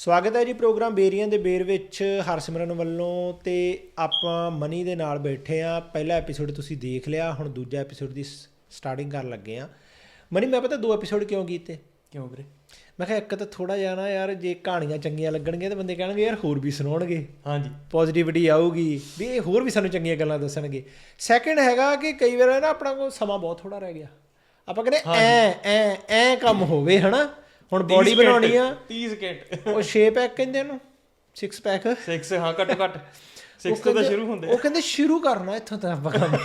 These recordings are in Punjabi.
ਸਵਾਗਤ ਹੈ ਜੀ ਪ੍ਰੋਗਰਾਮ ਬੇਰੀਆਂ ਦੇ ਬੇਰ ਵਿੱਚ। ਹਰਸਿਮਰਨ ਵੱਲੋਂ ਤੇ ਆਪਾਂ ਮਨੀ ਦੇ ਨਾਲ ਬੈਠੇ ਆ ਪਹਿਲਾ ਐਪੀਸੋਡ ਤੁਸੀਂ ਦੇਖ ਲਿਆ ਹੁਣ ਦੂਜਾ ਐਪੀਸੋਡ ਦੀ ਸਟਾਰਟਿੰਗ ਕਰਨ ਲੱਗੇ ਆ ਮਨੀ ਮੈਂ ਪਤਾ ਦੋ ਐਪੀਸੋਡ ਕਿਉਂ ਕੀਤੇ? ਕਿਉਂ ਵੀਰੇ? ਮੈਂ ਕਿਹਾ ਇੱਕ ਤਾਂ ਥੋੜਾ ਜਿਹਾ ਨਾ ਯਾਰ ਜੇ ਕਹਾਣੀਆਂ ਚੰਗੀਆਂ ਲੱਗਣਗੀਆਂ ਤਾਂ ਬੰਦੇ ਕਹਿਣਗੇ ਯਾਰ ਹੋਰ ਵੀ ਸੁਣਾਉਣਗੇ। ਹਾਂਜੀ। ਪੋਜ਼ਿਟਿਵਿਟੀ ਆਊਗੀ। ਵੀ ਇਹ ਹੋਰ ਵੀ ਸਾਨੂੰ ਚੰਗੀਆਂ ਗੱਲਾਂ ਦੱਸਣਗੇ। ਸੈਕੰਡ ਹੈਗਾ ਕਿ ਕਈ ਵਾਰ ਨਾ ਆਪਣਾ ਕੋਲ ਸਮਾਂ ਬਹੁਤ ਥੋੜਾ ਰਹਿ ਗਿਆ। ਆਪਾਂ ਕਹਿੰਦੇ ਐ ਐ ਐ ਕੰਮ ਹੋਵੇ ਹਨਾ? ਹੁਣ ਬੋਡੀ ਬਣਾਉਣੀ ਆ। 30 ਸਕਿੰਟ ਉਹ 6 ਪੈਕ ਕਹਿੰਦੇ ਉਹਨੂੰ 6 ਪੈਕ 6 ਹਾਂ ਘੱਟੋ ਘੱਟ। 6 ਤੋਂ ਤਾਂ ਸ਼ੁਰੂ ਹੁੰਦੇ ਉਹ ਕਹਿੰਦੇ ਸ਼ੁਰੂ ਕਰਨਾ ਇੱਥੋਂ ਤਾਂ ਆਪਾਂ ਕੰਮ।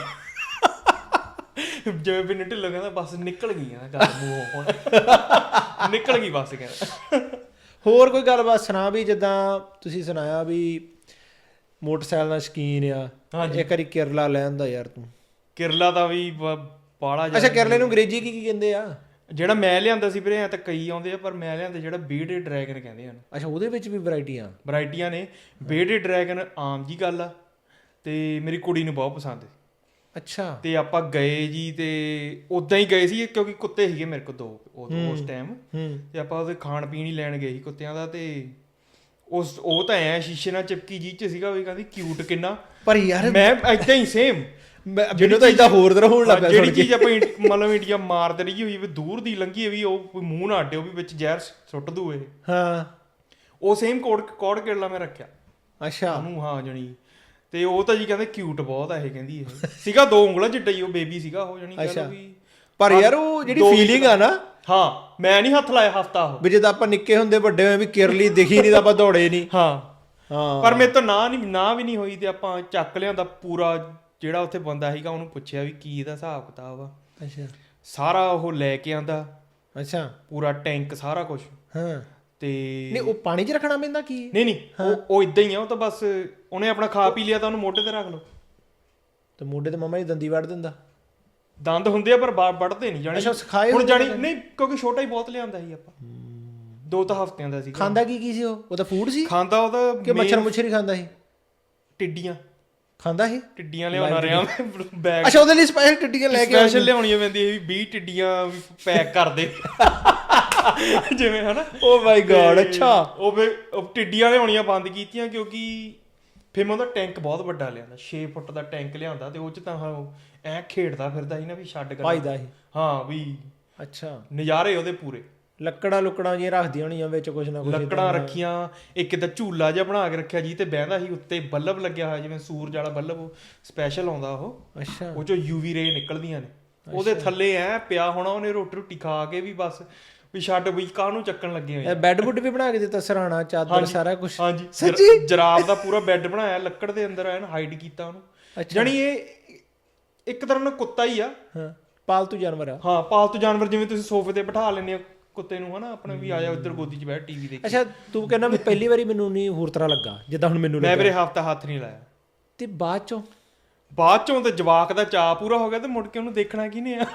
ਜਿਵੇਂ ਵੀ ਢਿੱਲੋਂ ਕਹਿੰਦਾ ਬਸ ਨਿਕਲ ਗਈ ਆ ਗੱਲ ਮੂੰਹੋਂ ਹੁਣ। ਨਿਕਲ ਗਈ ਬਸ ਕਹਿੰਦਾ। ਹੋਰ ਕੋਈ ਗੱਲਬਾਤ ਸੁਣਾ ਵੀ ਜਿੱਦਾਂ ਤੁਸੀਂ ਸੁਣਾਇਆ ਵੀ ਮੋਟਰਸਾਈਕਲ ਦਾ ਸ਼ਕੀਨ ਆ। ਇੱਕ ਵਾਰੀ ਕੇਰਲਾ ਲੈ ਆਂਦਾ ਯਾਰ ਤੂੰ। ਕਿਰਲਾ ਦਾ ਵੀ ਬਾਲਾ ਅੱਛਾ ਕੇਰਲੇ ਨੂੰ ਅੰਗਰੇਜ਼ੀ ਕੀ ਕੀ ਕਹਿੰਦੇ ਆ? ਜਿਹੜਾ ਮੈਂ ਲਿਆਂਦਾ ਸੀ ਵੀਰੇ ਐ ਤਾਂ ਕਈ ਆਉਂਦੇ ਆ ਪਰ ਮੈਂ ਲਿਆਂਦਾ ਜਿਹੜਾ ਬੀਡੇ ਡਰੈਗਨ ਕਹਿੰਦੇ ਹਨ ਅੱਛਾ ਉਹਦੇ ਵਿੱਚ ਵੀ ਵੈਰਾਈਟੀਆਂ? ਵੈਰਾਈਟੀਆਂ ਨੇ। ਬੀਡੇ ਡਰੈਗਨ ਆਮ ਜੀ ਗੱਲ ਆ ਤੇ ਮੇਰੀ ਕੁੜੀ ਨੂੰ ਬਹੁਤ ਪਸੰਦ ਹੈ ਅੱਛਾ। ਤੇ ਆਪਾਂ ਗਏ ਜੀ ਤੇ ਉਦਾਂ ਹੀ ਗਏ ਸੀ ਕਿਉਂਕਿ ਕੁੱਤੇ ਸੀਗੇ ਮੇਰੇ ਕੋਲ ਦੋ ਉਸ ਟਾਈਮ ਤੇ ਆਪਾਂ ਉਹਦੇ ਖਾਣ ਪੀਣ ਹੀ ਲੈਣ ਗਏ ਸੀ ਕੁੱਤਿਆਂ ਦਾ ਤੇ ਉਸ ਉਹ ਤਾਂ ਐ ਸ਼ੀਸ਼ੇ ਨਾਲ ਚਿਪਕੀ ਜੀ ਚ ਸੀਗਾ ਵੀ ਕਹਿੰਦੀ ਕਿਊਟ ਕਿੰਨਾ। ਪਰ ਯਾਰ ਮੈਂ ਏਦਾਂ ਹੀ ਸੇਮ ਮੈਨੂੰ ਤਾਂ ਇਦਾਂ ਹੋਰ ਤਰ੍ਹਾਂ ਹੋਣ ਲੱਗ ਪਿਆ ਜਿਹੜੀ ਚੀਜ਼ ਆਪਾਂ ਮਤਲਬ ਇੰਡੀਆ ਮਾਰਦੇ ਰਹੀ ਹੋਈ ਵੀ ਦੂਰ ਦੀ ਲੰਗੀ ਵੀ ਉਹ ਕੋਈ ਮੂੰਹ ਨਾ ਅੱਡੇ ਉਹ ਵੀ ਵਿੱਚ ਜ਼ਹਿਰ ਸੁੱਟ ਦੂ ਇਹ। ਹਾਂ। ਉਹ ਸੇਮ ਕੋਡ ਕੋਡ ਕਿਰਲਾ ਮੈਂ ਰੱਖਿਆ। ਅੱਛਾ। ਉਹਨੂੰ ਹਾਂ ਜਣੀ। ਤੇ ਉਹ ਤਾਂ ਜੀ ਕਹਿੰਦੇ ਕਿਊਟ ਬਹੁਤ ਆ ਇਹ ਕਹਿੰਦੀ ਇਹ। ਸੀਗਾ ਦੋ ਉਂਗਲਾਂ ਜਿੱਡਾ ਹੀ ਉਹ ਬੇਬੀ ਸੀਗਾ ਉਹ ਜਣੀ। ਕਹਿੰਦਾ ਵੀ। ਪਰ ਯਾਰ ਉਹ ਜਿਹੜੀ ਫੀਲਿੰਗ ਆ ਨਾ। ਹਾਂ ਮੈਂ ਨਹੀਂ ਹੱਥ ਲਾਇਆ ਹਫਤਾ ਉਹ। ਵੀ ਜਦੋਂ ਆਪਾਂ ਨਿੱਕੇ ਹੁੰਦੇ ਵੱਡੇ ਹੋਏ ਵੀ ਕਿਰਲੀ ਦਿਖੀ ਨਹੀਂ ਤਾਂ ਆਪਾਂ ਦੌੜੇ ਨਹੀਂ ਹਾਂ। ਹਾਂ। ਪਰ ਮੇਰੇ ਤੋਂ ਨਾ ਨਹੀਂ ਨਾ ਵੀ ਨਹੀਂ ਹੋਈ ਤੇ ਆਪਾਂ ਚੱਕ ਲਿਆਂਦਾ ਪੂਰਾ ਜਿਹੜਾ ਉੱਥੇ ਬੰਦਾ ਸੀਗਾ ਉਹਨੂੰ ਪੁੱਛਿਆ ਵੀ ਕੀ ਇਹਦਾ ਹਿਸਾਬ ਕਿਤਾਬ ਆ। ਅੱਛਾ। ਸਾਰਾ ਉਹ ਲੈ ਕੇ ਆਂਦਾ ਅੱਛਾ। ਪੂਰਾ ਟੈਂਕ ਸਾਰਾ ਕੁਝ ਹਾਂ। ਤੇ ਨਹੀਂ ਉਹ ਪਾਣੀ 'ਚ ਰੱਖਣਾ ਪੈਂਦਾ ਕੀ? ਨਹੀਂ ਨਹੀਂ ਉਹ ਉਹ ਇਦਾਂ ਹੀ ਆ ਉਹ ਤਾਂ ਬਸ ਉਹਨੇ ਆਪਣਾ ਖਾ ਪੀ ਲਿਆ ਤਾਂ ਉਹਨੂੰ ਮੋਢੇ ਤੇ ਰੱਖ ਲਓ। ਤੇ ਮੋਢੇ ਤੇ ਮਮਾ ਜੀ ਦੰਦੀ ਵੜ ਦਿੰਦਾ। ਦੰਦ ਹੁੰਦੇ ਆ ਪਰ ਵੱਢਦੇ ਨਹੀਂ ਜਾਣੀ ਅੱਛਾ, ਸਿਖਾਏ ਹੁਣ ਜਾਣੀ ਨਹੀਂ ਕਿਉਂਕਿ ਛੋਟਾ ਹੀ ਬਹੁਤ ਲਿਆਂਦਾ ਸੀ ਆਪਾਂ। ਦੋ ਤਾਂ ਹਫ਼ਤਿਆਂ ਦਾ ਸੀਗਾ। ਖਾਂਦਾ ਕੀ ਕੀ ਸੀ ਉਹ? ਉਹ ਤਾਂ ਫੂਡ ਸੀ? ਖਾਂਦਾ ਉਹਦਾ ਕਿ ਮੱਛਰ ਮੁੱਛਰ ਹੀ ਖਾਂਦਾ ਸੀ? ਟਿੱਡੀਆਂ। ਖਾਂਦਾ ਸੀ? ਟਿੱਡੀਆਂ ਲਿਆਉਣਾ ਰਿਹਾ ਮੈਂ ਬੈਗ। ਅੱਛਾ ਉਹਦੇ ਲਈ ਸਪੈਸ਼ਲ ਟਿੱਡੀਆਂ ਲੈ ਕੇ ਸਪੈਸ਼ਲ ਲਿਆਉਣੀਆਂ ਪੈਂਦੀਆਂ ਵੀ 20 ਟਿੱਡੀਆਂ ਵੀ ਪੈਕ ਕਰ ਦੇ ਜਿਵੇਂ ਹਨਾ? ਓ ਮਾਈ ਗॉड ਅੱਛਾ। ਉਹ ਉਹ ਟਿੱਡੀਆਂ ਲਿਆਉਣੀਆਂ ਬੰਦ ਕੀਤੀਆਂ ਕਿਉਂਕਿ ਫਿਰ ਮੈਂ ਉਹਦਾ ਟੈਂਕ ਬਹੁਤ ਵੱਡਾ ਲਿਆਂਦਾ 6 ਫੁੱਟ ਦਾ ਟੈਂਕ ਲਿਆਂਦਾ ਤੇ ਉਹ ਚ ਤਾਂ ਐ ਖੇਡਦਾ ਫਿਰਦਾ ਸੀ ਨਾ ਵੀ ਛੱਡ ਕਰ ਭਾਈਦਾ ਸੀ। ਹਾਂ ਵੀ ਅੱਛਾ। ਨਜ਼ਾਰੇ ਉਹਦੇ ਪੂਰੇ। ਲੱਕੜਾਂ ਲੁਕੜਾਂ ਜਿਹੀਆਂ ਰੱਖਦੀਆਂ ਹੋਣੀਆਂ ਵਿੱਚ ਕੁਝ ਨਾ ਕੁਝ ਲੱਕੜਾਂ ਰੱਖੀਆਂ ਇੱਕ ਤਾਂ ਝੂਲਾ ਜਿਹਾ ਬਣਾ ਕੇ ਰੱਖਿਆ ਜੀ ਤੇ ਬਹਿੰਦਾ ਸੀ ਉੱਤੇ ਬੱਲਬ ਲੱਗਿਆ ਹੋਇਆ ਜਿਵੇਂ ਸੂਰਜ ਵਾਲਾ ਬੱਲਬ ਸਪੈਸ਼ਲ ਆਉਂਦਾ ਉਹ। ਅੱਛਾ। ਉਹ ਚੋਂ ਯੂਵੀ ਰੇ ਨਿਕਲਦੀਆਂ ਨੇ। ਉਹਦੇ ਥੱਲੇ ਐ ਪਿਆ ਹੋਣਾ ਉਹਨੇ ਰੋਟੀ ਰੋਟੀ ਖਾ ਕੇ ਵੀ ਬਸ ਵੀ ਛੱਡ ਵੀ ਕਾਹਨੂੰ ਚੱਕਣ ਲੱਗੇ ਹੋਏ ਬੈੱਡ ਬੁੱਡ ਵੀ ਬਣਾ ਕੇ ਦਿੱਤਾ ਸਰਾਣਾ ਚਾਦਰ ਸਾਰਾ ਕੁਝ ਹਾਂਜੀ ਸੱਚੀ? ਜਰਾ- ਜਰਾਬ ਦਾ ਪੂਰਾ ਬੈੱਡ ਬਣਾਇਆ ਲੱਕੜ ਦੇ ਅੰਦਰ ਐਨ ਹਾਈਡ ਕੀਤਾ ਉਹਨੂੰ। ਜਾਣੀ ਇਹ ਇੱਕ ਤਰ੍ਹਾਂ ਨਾਲ ਕੁੱਤਾ ਹੀ ਆ। ਹਾਂ ਪਾਲਤੂ ਜਾਨਵਰ ਆ। ਹਾਂ ਪਾਲਤੂ ਜਾਨਵਰ ਜਿਵੇਂ ਤੁਸੀਂ ਸੋਫੇ ਤੇ ਬਿਠਾ ਲੈਂਦੇ ਆ ਕੁੱਤੇ ਨੂੰ ਹਨਾ ਆਪਣਾ ਵੀ ਆਇਆ ਉੱਧਰ ਗੋਦੀ 'ਚ ਬੈਠ ਟੀਵੀ ਦੇਖ। ਅੱਛਾ ਤੂੰ ਕਹਿੰਦਾ ਵੀ ਪਹਿਲੀ ਵਾਰੀ ਮੈਨੂੰ ਨਹੀਂ ਹੋਰ ਤਰ੍ਹਾਂ ਲੱਗਾ ਜਿੱਦਾਂ ਹੁਣ ਮੈਨੂੰ ਮੈਂ ਲੱਗਾ। ਵੀਰੇ ਹਫਤਾ ਹੱਥ ਨਹੀਂ ਲਾਇਆ। ਤੇ ਬਾਅਦ ਚੋਂ? ਬਾਅਦ ਚੋਂ ਤੇ ਜਵਾਕ ਦਾ ਚਾਹ ਪੂਰਾ ਹੋ ਗਿਆ ਤੇ ਮੁੜ ਕੇ ਉਹਨੂੰ ਦੇਖਣਾ ਕਿਹਨੇ ਆ?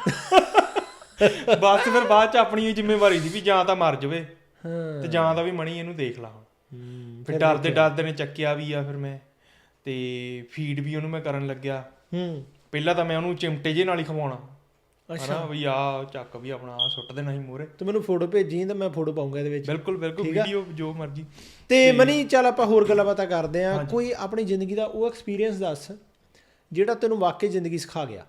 ਬਸ ਫਿਰ ਬਾਅਦ ਚ ਆਪਣੀ ਜ਼ਿੰਮੇਵਾਰੀ ਸੀ ਵੀ ਜਾਂ ਤਾਂ ਮਰ ਜਾਵੇ ਹਾਂ ਤੇ ਜਾਂ ਤਾਂ ਵੀ ਮਣੀ ਇਹਨੂੰ ਦੇਖ ਲਾ ਹੁਣ। ਹੂੰ ਫਿਰ ਡਰਦੇ ਡਰਦੇ ਨੇ ਚੱਕਿਆ ਵੀ ਆ ਫਿਰ ਮੈਂ ਤੇ ਫੀਡ ਵੀ ਉਹਨੂੰ ਮੈਂ ਕਰਨ ਲੱਗਿਆ। ਹੂੰ। ਪਹਿਲਾਂ ਤਾਂ ਮੈਂ ਉਹਨੂੰ ਚਿਮਟੇ ਜੇ ਨਾਲ ਹੀ ਖਵਾਉਣਾ। ਅੱਛਾ। ਵੀ ਆ ਚੱਕ ਵੀ ਆਪਣਾ ਆਹ ਸੁੱਟ ਦੇਣਾ ਸੀ ਮੂਰੇ ਤੂੰ ਮੈਨੂੰ ਫੋਟੋ ਭੇਜੀ ਤਾਂ ਮੈਂ ਫੋਟੋ ਪਾਉਂਗਾ ਇਹਦੇ ਵਿੱਚ। ਬਿਲਕੁਲ ਬਿਲਕੁਲ ਵੀਡੀਓ ਜੋ ਮਰਜ਼ੀ। ਤੇ ਮਨੀ ਚੱਲ ਆਪਾਂ ਹੋਰ ਗੱਲਾਂ ਬਾਤਾਂ ਕਰਦੇ ਆ ਕੋਈ ਆਪਣੀ ਜ਼ਿੰਦਗੀ ਦਾ ਉਹ ਐਕਸਪੀਰੀਅੰਸ ਦੱਸ ਜਿਹੜਾ ਤੈਨੂੰ ਵਾਕਈ ਜ਼ਿੰਦਗੀ ਸਿਖਾ ਗਿਆ।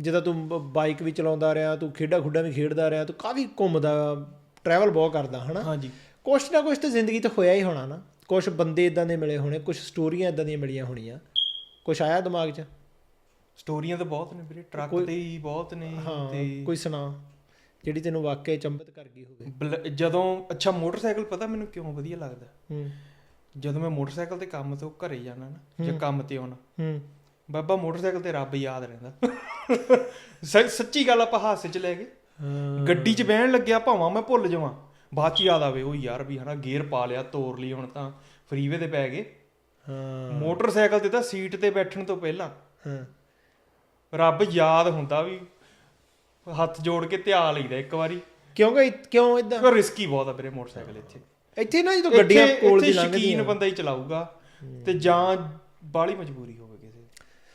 ਜਿੱਦਾਂ ਤੂੰ ਬਾਈਕ ਵੀ ਚਲਾਉਂਦਾ ਰਿਹਾ ਤੂੰ ਖੇਡਾਂ ਖੁੱਡਾਂ ਵੀ ਖੇਡਦਾ ਰਿਹਾ ਤੂੰ ਕਾਫੀ ਘੁੰਮਦਾ ਟਰੈਵਲ ਬਹੁਤ ਕਰਦਾ ਹਨਾ? ਹਾਂਜੀ। ਕੁਛ ਨਾ ਕੁਛ ਤਾਂ ਜ਼ਿੰਦਗੀ 'ਚ ਹੋਇਆ ਹੀ ਹੋਣਾ ਨਾ। ਕੁਛ ਬੰਦੇ ਇਦਾਂ ਦੇ ਮਿਲੇ ਹੋਣੇ ਕੁਛ ਸਟੋਰੀਆਂ ਇਦਾਂ ਦੀਆਂ ਮਿਲੀਆਂ ਹੋਣੀਆਂ। ਕੁਛ ਆਇਆ ਦਿਮਾਗ 'ਚ? ਸਟੋਰੀਆਂ ਤਾਂ ਬਹੁਤ ਨੇ ਵੀਰੇ ਟਰੱਕ ਤੇ ਹੀ ਬਹੁਤ ਨੇ ਤੇ ਕੋਈ ਸੁਣਾ ਜਿਹੜੀ ਤੈਨੂੰ ਵਾਕਈ ਚੰਬਤ ਕਰ ਗਈ ਹੋਵੇ। ਜਦੋਂ ਅੱਛਾ ਮੋਟਰਸਾਈਕਲ ਪਤਾ ਮੈਨੂੰ ਕਿਉਂ ਵਧੀਆ ਲੱਗਦਾ? ਹੂੰ। ਜਦੋਂ ਮੈਂ ਮੋਟਰਸਾਈਕਲ ਤੇ ਕੰਮ ਤੋਂ ਘਰੇ ਜਾਣਾ ਨਾ ਜਾਂ ਕੰਮ ਤੇ ਆਉਣਾ ਹੂੰ। ਬਾਬਾ ਮੋਟਰਸਾਈਕਲ ਤੇ ਰੱਬ ਯਾਦ ਰਹਿੰਦਾ। ਸੱਚੀ ਗੱਲ ਆਪਾਂ ਹਾਸੇ ਚ ਲੈ ਗਏ। ਗੱਡੀ 'ਚ ਬਹਿਣ ਲੱਗਿਆ ਭਾਵਾਂ ਮੈਂ ਭੁੱਲ ਜਾਵਾਂ। ਬਾਅਦ 'ਚ ਯਾਦ ਆਵੇ ਉਹ ਯਾਰ ਵੀ ਹਨਾ ਗੇਅਰ ਪਾ ਲਿਆ ਤੋਰ ਲਈ ਹੁਣ ਤਾਂ ਫਰੀਵੇ ਤੇ ਪੈ ਗਏ। ਹਾਂ। ਮੋਟਰਸਾਈਕਲ ਤੇ ਤਾਂ ਸੀਟ ਤੇ ਬੈਠਣ ਤੋਂ ਪਹਿਲਾਂ ਹਾਂ। ਰੱਬ ਯਾਦ ਹੁੰਦਾ ਵੀ ਹੱਥ ਜੋੜ ਕੇ ਧਿਆ ਲਈਦਾ ਇੱਕ ਵਾਰੀ। ਕਿਉਂਕਿ ਇ- ਕਿਉਂ ਇਦਾਂ ਕਿਉਂਕਿ ਰਿਸਕੀ ਬਹੁਤ ਆ ਵੀਰੇ ਮੋਟਰਸਾਈਕਲ ਇੱਥੇ। ਇੱਥੇ ਨਾ ਜਦੋਂ ਗੱਡੀਆਂ ਇੱਥੇ- ਕੋਲ ਦੀ ਇੱਥੇ ਲੰਘਦੀਆਂ। ਸ਼ੌਕੀਨ ਬੰਦਾ ਹੀ ਚਲਾਊਗਾ ਤੇ ਜਾਂ ਬਾਹਲੀ ਮਜਬੂਰੀ ਹੋਵੇ ਕਿਸੇ ਦੀ।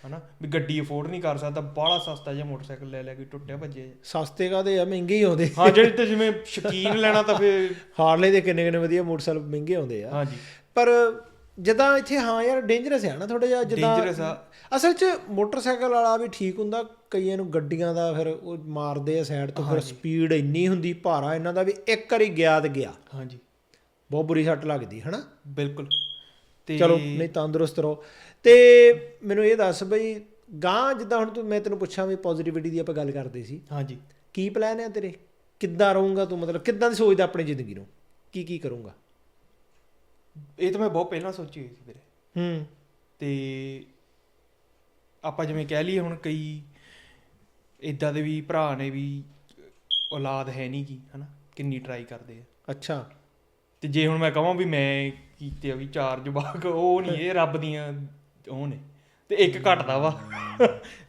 ਹਨਾ? ਵੀ ਗੱਡੀ ਅਫੋਰਡ ਨਹੀਂ ਕਰ ਸਕਦਾ ਬਾਹਲਾ ਸਸਤਾ ਜਿਹਾ ਮੋਟਰਸਾਈਕਲ ਲੈ ਲਿਆ ਕੋਈ ਟੁੱਟਿਆ ਭੱਜਿਆ ਜਿਹਾ। ਸਸਤੇ ਕਾਦੇ ਆ? ਮਹਿੰਗੇ ਹੀ ਆਉਂਦੇ। ਹਾਂ ਜਿਹੜੇ ਤੇ ਜਿਵੇਂ ਸ਼ਕੀਨ ਲੈਣਾ ਤਾਂ ਫਿਰ ਹਾਰਲੇ ਦੇ ਕਿੰਨੇ ਕਿੰਨੇ ਵਧੀਆ ਮੋਟਰਸਾਈਕਲ ਮਹਿੰਗੇ ਆਉਂਦੇ ਆ। ਹਾਂਜੀ। ਪਰ ਜਦਾਂ ਇੱਥੇ ਹਾਂ ਯਾਰ ਡੇਂਜਰਸ ਹੈ ਨਾ ਥੋੜਾ ਜਿਹਾ ਜਦਾਂ Dangerous ਆ। ਅਸਲ 'ਚ ਮੋਟਰਸਾਈਕਲ ਵਾਲਾ ਵੀ ਠੀਕ ਹੁੰਦਾ ਕਈਆਂ ਨੂੰ ਗੱਡੀਆਂ ਦਾ ਫਿਰ ਉਹ ਮਾਰਦੇ ਆ ਸਾਈਡ ਤੋਂ ਫਿਰ ਸਪੀਡ ਇੰਨੀ ਹੁੰਦੀ ਭਾਰਾ ਇਹਨਾਂ ਦਾ ਵੀ ਇੱਕ ਵਾਰੀ ਗਿਆ ਤੇ ਗਿਆ। ਹਾਂਜੀ। ਬਹੁਤ ਬੁਰੀ ਸੱਟ ਲੱਗਦੀ ਹਨਾ? ਬਿਲਕੁਲ। ਤੇ ਚਲੋ ਨਹੀਂ ਤੰਦਰੁਸਤ ਰਹੋ। ਤੇ ਮੈਨੂੰ ਇਹ ਦੱਸ ਬਈ ਗਾਂ ਜਿੱਦਾਂ ਹੁਣ ਤੂੰ ਮੈਂ ਤੈਨੂੰ ਪੁੱਛਾਂ ਵੀ ਪੋਜ਼ਿਟਿਵਿਟੀ ਦੀ ਆਪਾਂ ਗੱਲ ਕਰਦੇ ਸੀ। ਹਾਂਜੀ। ਕੀ ਪਲਾਨ ਹੈ ਤੇਰੇ? ਕਿੱਦਾਂ ਰਹੂੰਗਾ ਤੂੰ ਮਤਲਬ ਕਿੱਦਾਂ ਦੀ ਸੋਚਦਾ ਆਪਣੀ ਜ਼ਿੰਦਗੀ ਨੂੰ? ਕੀ ਕੀ ਕਰੂੰਗਾ? ਇਹ ਤਾਂ ਮੈਂ ਬਹੁਤ ਪਹਿਲਾਂ ਸੋਚੀ ਹੋਈ ਸੀ ਵੀਰੇ। ਹੂੰ। ਤੇ ਆਪਾਂ ਜਿਵੇਂ ਕਹਿ ਲਈਏ ਹੁਣ ਕਈ ਇਦਾਂ ਦੇ ਵੀ ਭਰਾ ਨੇ ਵੀ ਔਲਾਦ ਹੈ ਨਹੀਂ ਕੀ ਹਨਾ ਕਿੰਨੀ ਟਰਾਈ ਕਰਦੇ ਆ। ਅੱਛਾ। ਤੇ ਜੇ ਹੁਣ ਮੈਂ ਕਹਾਂ ਵੀ ਮੈਂ ਕੀਤੇ ਆ ਵੀ ਚਾਰ ਜਵਾਕ ਉਹ ਨਹੀਂ ਇਹ ਰੱਬ ਦੀਆਂ ਉਹ ਨੇ ਤੇ ਇੱਕ ਘਟਦਾ ਵਾ।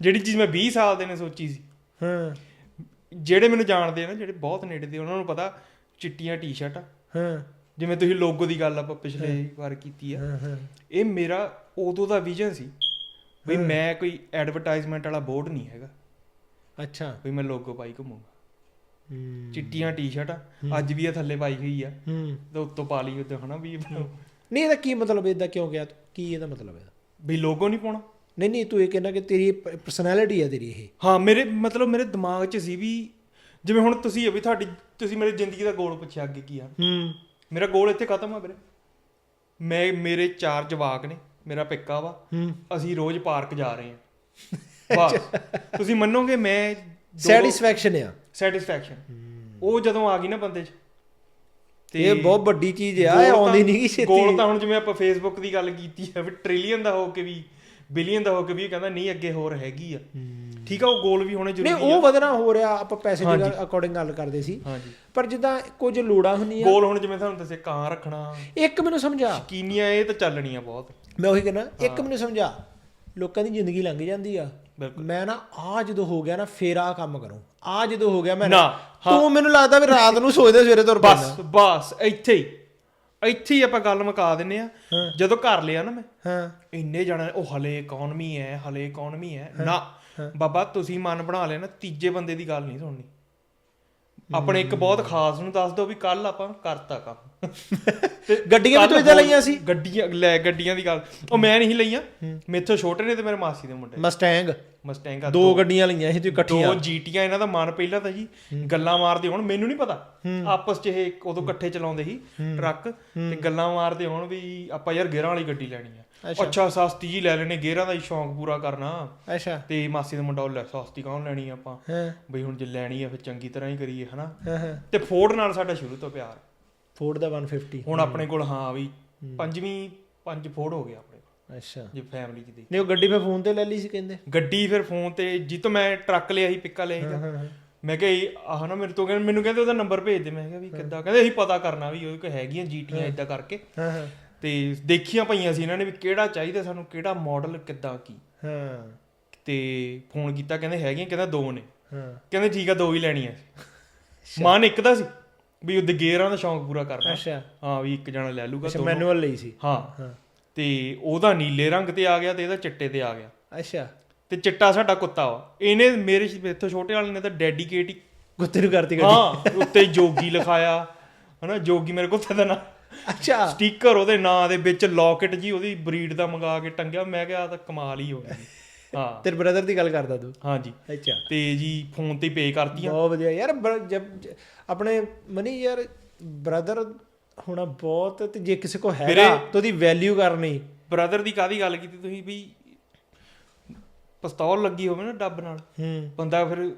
ਜਿਹੜੀ ਚੀਜ਼ ਮੈਂ 20 ਸਾਲ ਦੇ ਨੇ ਸੋਚੀ ਸੀ। ਹਾਂ। ਜਿਹੜੇ ਮੈਨੂੰ ਜਾਣਦੇ ਆ ਨਾ ਜਿਹੜੇ ਬਹੁਤ ਨੇੜੇ ਦੇ ਉਹਨਾਂ ਨੂੰ ਪਤਾ ਚਿੱਟੀਆਂ ਟੀ-ਸ਼ਰਟਾਂ ਹਾਂ। ਜਿਵੇਂ ਤੁਸੀਂ ਲੋਗੋ ਦੀ ਗੱਲ ਆਪਾਂ ਪਿਛਲੇ ਵਾਰ ਕੀਤੀ ਆ। ਇਹ ਮੇਰਾ ਉਦੋਂ ਦਾ ਵਿਜ਼ਨ ਸੀ ਵੀ ਮੈਂ ਕੋਈ ਐਡਵਰਟਾਈਜ਼ਮੈਂਟ ਵਾਲਾ ਬੋਰਡ ਨਹੀਂ ਹੈਗਾ। ਅੱਛਾ। ਵੀ ਮੈਂ ਲੋਗੋ ਪਾਈ ਘੁੰਮੂਗਾ। ਚਿੱਟੀਆਂ ਟੀ-ਸ਼ਰਟਾਂ ਅੱਜ ਵੀ ਇਹ ਥੱਲੇ ਪਾਈ ਹੋਈ ਆ। ਹੂੰ। ਤੇ ਉੱਤੋਂ ਪਾ ਲਈ ਉੱਤੇ ਹਨਾ ਵੀ ਨਹੀਂ ਇਹਦਾ ਕੀ ਮਤਲਬ ਇਹਦਾ ਕਿਉਂ ਗਿਆ? ਤੂੰ? ਕੀ ਇਹਦਾ ਮਤਲਬ ਹੈ ਵੀ ਲੋਗੋ ਨਹੀਂ ਪਾਉਣਾ। ਨਹੀਂ ਨਹੀਂ ਤੂੰ ਇਹ ਕਹਿੰਦਾ ਕਿ ਤੇਰੀ ਪਰਸਨੈਲਿਟੀ ਹੈ ਤੇਰੀ ਇਹ। ਹਾਂ ਮੇਰੇ ਮਤਲਬ ਮੇਰੇ ਦਿਮਾਗ 'ਚ ਸੀ ਵੀ ਜਿਵੇਂ ਹੁਣ ਤੁਸੀਂ ਵੀ ਤੁਹਾਡੀ ਤੁਸੀਂ ਮੇਰੀ ਜ਼ਿੰਦਗੀ ਦਾ ਗੋਲ ਪੁੱਛਿਆ ਅੱਗੇ ਕੀ ਆ। ਹੂੰ। ਮੇਰਾ ਗੋਲ ਇੱਥੇ ਖਤਮ ਆ ਵੀਰੇ। ਮੈਂ ਮੇਰੇ ਚਾਰ ਜਵਾਕ ਨੇ ਮੇਰਾ ਪਿੱਕਾ ਵਾ। ਅਸੀਂ ਰੋਜ਼ ਪਾਰਕ ਜਾ ਰਹੇ ਹਾਂ। ਬਸ। ਤੁਸੀਂ ਮੰਨੋਗੇ ਮੈਂ ਸੈਟੀਸਫੈਕਸ਼ਨ ਆ। ਸੈਟੀਸਫੈਕਸ਼ਨ ਉਹ ਜਦੋਂ ਆ ਗਈ ਨਾ ਬੰਦੇ 'ਚ ਇਹ ਬਹੁਤ ਵੱਡੀ ਚੀਜ਼ ਆ ਇਹ ਆਉਂਦੀ ਤਾਂ- ਨਹੀਂ ਛੇਤੀ। ਗੋਲ ਤਾਂ ਹੁਣ ਜਿਵੇਂ ਆਪਾਂ ਫੇਸਬੁੱਕ ਦੀ ਗੱਲ ਕੀਤੀ ਹੈ ਵੀ ਟ੍ਰਿਲੀਅਨ ਦਾ ਹੋ ਕੇ ਵੀ ਬਿਲੀਅਨ ਦਾ ਹੋ ਕੇ ਵੀ ਕਹਿੰਦਾ ਨਹੀਂ ਅੱਗੇ ਹੋਰ ਹੈਗੀ ਆ। ਠੀਕ ਆ ਉਹ ਗੋਲ ਵੀ ਹੋਣੇ ਨਹੀਂ ਜ਼ਰੂਰੀ ਉਹ ਆ। ਵਧਣਾ ਹੋ ਰਿਹਾ ਆਪਾਂ ਪੈਸੇ ਦੀ ਅਕੋਰਡਿੰਗ ਗੱਲ ਕਰਦੇ ਸੀ। ਪਰ ਜਿੱਦਾਂ ਕੁਝ ਲੋੜਾਂ ਹੁੰਦੀਆਂ ਗੋਲ ਹੁਣ ਜਿਵੇਂ ਤੁਹਾਨੂੰ ਦੱਸਿਆ ਕਾਂ ਰੱਖਣਾ। ਇੱਕ ਮੈਨੂੰ ਸਮਝਾ। ਕੀਨੀਆਂ ਇਹ ਤਾਂ ਚੱਲਣੀਆਂ ਬਹੁਤ। ਮੈਂ ਉਹੀ ਕਹਿੰਦਾ ਇੱਕ ਮੈਨੂੰ ਸਮਝਾ। ਲੋਕਾਂ ਦੀ ਜ਼ਿੰਦਗੀ ਲੰਘ ਜਾਂਦੀ ਆ। ਮੈਂ ਨਾ ਆ ਜਦੋਂ ਹੋ ਗਿਆ ਨਾ ਫੇਰ ਆ ਕੰਮ ਕਰੂੰ। ਆ ਜਦੋਂ ਹੋ ਗਿਆ ਮੈਂ ਨਾ, ਤੂੰ ਮੈਨੂੰ ਲੱਗਦਾ ਵੀ ਰਾਤ ਨੂੰ ਸੋਚਦੇ ਸਵੇਰੇ ਤੁਰ ਬਸ ਬਸ ਇੱਥੇ ਹੀ। ਇੱਥੇ ਹੀ ਆਪਾਂ ਗੱਲ ਮੁਕਾ ਦਿੰਨੇ ਆ। ਜਦੋਂ ਘਰ ਲਿਆ ਨਾ ਮੈਂ। ਹਾਂ। ਇੰਨੇ ਜਾਣੇ ਉਹ ਹਲੇ ਇਕਨੋਮੀ ਹੈ ਹਲੇ ਇਕਨੋਮੀ ਹੈ। ਨਾ। ਬਾਬਾ ਤੁਸੀਂ ਮਨ ਬਣਾ ਨਾ ਤੀਜੇ ਬੰਦੇ ਦੀ ਗੱਲ ਨਹੀਂ ਸੁਣਨੀ। ਆਪਣੇ ਇੱਕ ਬਹੁਤ ਖਾਸ ਨੂੰ ਦੱਸ ਦਿਓ ਵੀ ਕੱਲ ਆਪਾਂ ਕਰਤਾ ਕੰਮ। ਤੇ ਗੱਡੀਆਂ ਵੀ ਤੂੰ ਹੋਰ- ਲਈਆਂ ਸੀ? ਗੱਡੀਆਂ ਲੈ ਗੱਡੀਆਂ ਦੀ ਗੱਲ। ਉਹ ਮੈਂ ਨਹੀਂ ਲਈਆਂ। ਮੇਥੋਂ ਛੋਟੇ ਨੇ ਤੇ ਮੇਰੇ ਮਾਸੀ ਦੇ ਮੁੰਡੇ। ਮਸਟੈਂਗ ਮਸਟੈਂਗ ਦੋ ਗੱਡੀਆਂ ਲਈਆਂ ਸੀ ਤੂੰ ਇਕੱਠੀਆਂ। ਦੋ ਜੀਟੀਆਂ ਇਹਨਾਂ ਦਾ ਮਨ ਪਹਿਲਾਂ ਤਾਂ ਜੀ। ਗੱਲਾਂ ਮਾਰਦੇ ਹੁਣ ਮੈਨੂੰ ਨਹੀਂ ਪਤਾ। ਆਪਸ 'ਚ ਇਹ ਉਦੋਂ ਇਕੱਠੇ ਚਲਾਉਂਦੇ ਸੀ ਟਰੱਕ। ਤੇ ਗੱਲਾਂ ਮਾਰਦੇ ਹੁਣ ਵੀ ਆਪਾਂ ਯਾਰ ਗੇਅਰਾਂ ਵਾਲੀ ਗੱਡੀ ਲੈਣੀ ਆ। ਅੱਛਾ। ਸਸਤੀ ਜੀ ਲੈ ਲੈਣੇ ਗੇਅਰਾਂ ਦਾ ਹੀ ਸ਼ੌਂਕ ਪੂਰਾ ਕਰਨਾ। ਅੱਛਾ। ਤੇ ਮਾਸੀ ਦਾ ਮੁੰਡਾ ਉਹ ਲੈ ਸਸਤੀ ਕੌਣ ਲੈਣੀ ਆਪਾਂ? ਬਈ ਹੁਣ ਜੇ ਲੈਣੀ ਆ ਫਿਰ ਚੰਗੀ ਤਰ੍ਹਾਂ ਹੀ ਕਰੀਏ ਹਨਾ? ਤੇ ਫੋਰਡ ਨਾਲ ਸਾਡਾ ਸ਼ੁਰੂ ਤੋਂ ਪਿਆਰ। ਫੋਰਡ ਦਾ 150 ਹੁਣ ਆਪਣੇ ਕੋਲ ਹਾਂ ਵੀ ਪੰਜਵੀਂ ਪੰਜ ਫੋਰਡ ਹੋ ਗਿਆ ਆਪਣੇ ਕੋਲ। ਅੱਛਾ। ਜੇ ਫੈਮਿਲੀ 'ਚ ਦੇ ਨਹੀਂ ਉਹ ਗੱਡੀ ਮੈਂ ਫੋਨ ਤੇ ਲੈ ਲਈ ਸੀ ਕਹਿੰਦੇ। ਗੱਡੀ ਫਿਰ ਫੋਨ ਤੇ ਜਿੱਤੋਂ ਮੈਂ ਟਰੱਕ ਲਿਆ ਸੀ ਪਿੱਕਾ ਲਿਆ ਸੀਗਾ ਮੈਂ ਕਿਹਾ ਆਹ ਨਾ ਮੇਰੇ ਤੋਂ ਕਹਿੰਦੇ ਮੈਨੂੰ ਕਹਿੰਦੇ ਉਹਦਾ ਨੰਬਰ ਭੇਜ ਦੇ। ਮੈਂ ਕਿਹਾ ਵੀ ਕਿੱਦਾਂ? ਕਹਿੰਦੇ ਅਸੀਂ ਪਤਾ ਕਰਨਾ ਵੀ ਉਹ ਹੈਗੀਆਂ ਜੀਟੀਆਂ ਇਦਾਂ ਕਰਕੇ। ਹਾਂ ਹਾਂ। ਤੇ ਦੇਖੀਆਂ ਪਈਆਂ ਸੀ ਇਹਨਾਂ ਨੇ ਵੀ ਕਿਹੜਾ ਚਾਹੀਦਾ ਸਾਨੂੰ ਕਿਹੜਾ ਮਾਡਲ ਕਿੱਦਾਂ ਕੀ। ਹਾਂ। ਤੇ ਫੋਨ ਕੀਤਾ ਕਹਿੰਦੇ ਹੈਗੀਆਂ ਕਹਿੰਦਾ ਦੋ ਨੇ। ਹਾਂ। ਕਹਿੰਦੇ ਠੀਕ ਆ ਦੋ ਹੀ ਲੈਣੀਆਂ ਮਨ ਇੱਕ ਦਾ ਸੀ ਵੀ ਉਹਦੇ ਗੇਅਰਾਂ ਦਾ ਸ਼ੌਂਕ ਪੂਰਾ ਕਰਨਾ ਅੱਛਾ। ਹਾਂ ਵੀ ਇੱਕ ਜਣਾ ਲੈ ਲੂਗਾ ਦੋਨੋਂ ਮੈਨੂਅਲ ਲਈ ਸੀ। ਹਾਂ। ਹਾਂ। ਤੇ ਉਹਦਾ ਨੀਲੇ ਰੰਗ ਤੇ ਆ ਗਿਆ ਤੇ ਇਹਦਾ ਚਿੱਟੇ ਤੇ ਆ ਗਿਆ। ਅੱਛਾ। ਤੇ ਚਿੱਟਾ ਸਾਡਾ ਕੁੱਤਾ ਵਾ। ਇਹਨੇ ਮੇਰੇ ਇੱਥੋਂ ਛੋਟੇ ਵਾਲੇ ਨੇ ਤਾਂ ਡੈਡੀਕੇਟ ਹੀ। ਗੁੱਤੇ ਨੂੰ ਕਰਤੀ ਗੱਡੀ। ਹਾਂ ਉੱਤੇ ਜੋਗੀ ਲਿਖਾਇਆ। ਹਨਾ ਜੋਗੀ ਮੇਰੇ ਕੁੱਤੇ ਦਾ ਨਾਂ ਅੱਛਾ। ਸਟicker ਉਹਦੇ ਨਾਂ ਦੇ ਵਿੱਚ ਲੌਕਟ ਜੀ ਉਹਦੀ ਬਰੀਡ ਦਾ ਮੰਗਾ ਕੇ ਟੰਗਿਆ ਮੈਂ ਕਿਹਾ ਤਾਂ ਕਮਾਲ ਹੀ ਹੋ ਗਈ ਹਾਂ। ਤੇਰੇ ਬ੍ਰਦਰ ਦੀ ਗੱਲ ਕਰਦਾ ਤੂੰ? ਹਾਂਜੀ ਅੱਛਾ। ਤੇ ਜੀ ਫੋਨ ਤੇ ਪੇ ਕਰਤੀਆਂ। ਬਹੁਤ ਵਧੀਆ ਯਾਰ ਜਬ ਆਪਣੇ ਮਨੀ ਯਾਰ ਬ੍ਰਦਰ ਹੋਣਾ ਬਹੁਤ ਤੇ ਜੇ ਕਿਸੇ ਕੋ ਹੈਗਾ ਤਾਂ ਉਹਦੀ ਵੈਲਿਊ ਕਰਨੀ। ਬ੍ਰਦਰ ਦੀ ਕਾਦੀ ਗੱਲ ਕੀਤੀ ਤੁਸੀਂ ਵੀ ਪਿਸਤੌਲ ਲੱਗੀ ਹੋਵੇ ਨਾ ਡੱਬ ਨਾਲ ਹੂੰ। ਬੰਦਾ ਫਿਰ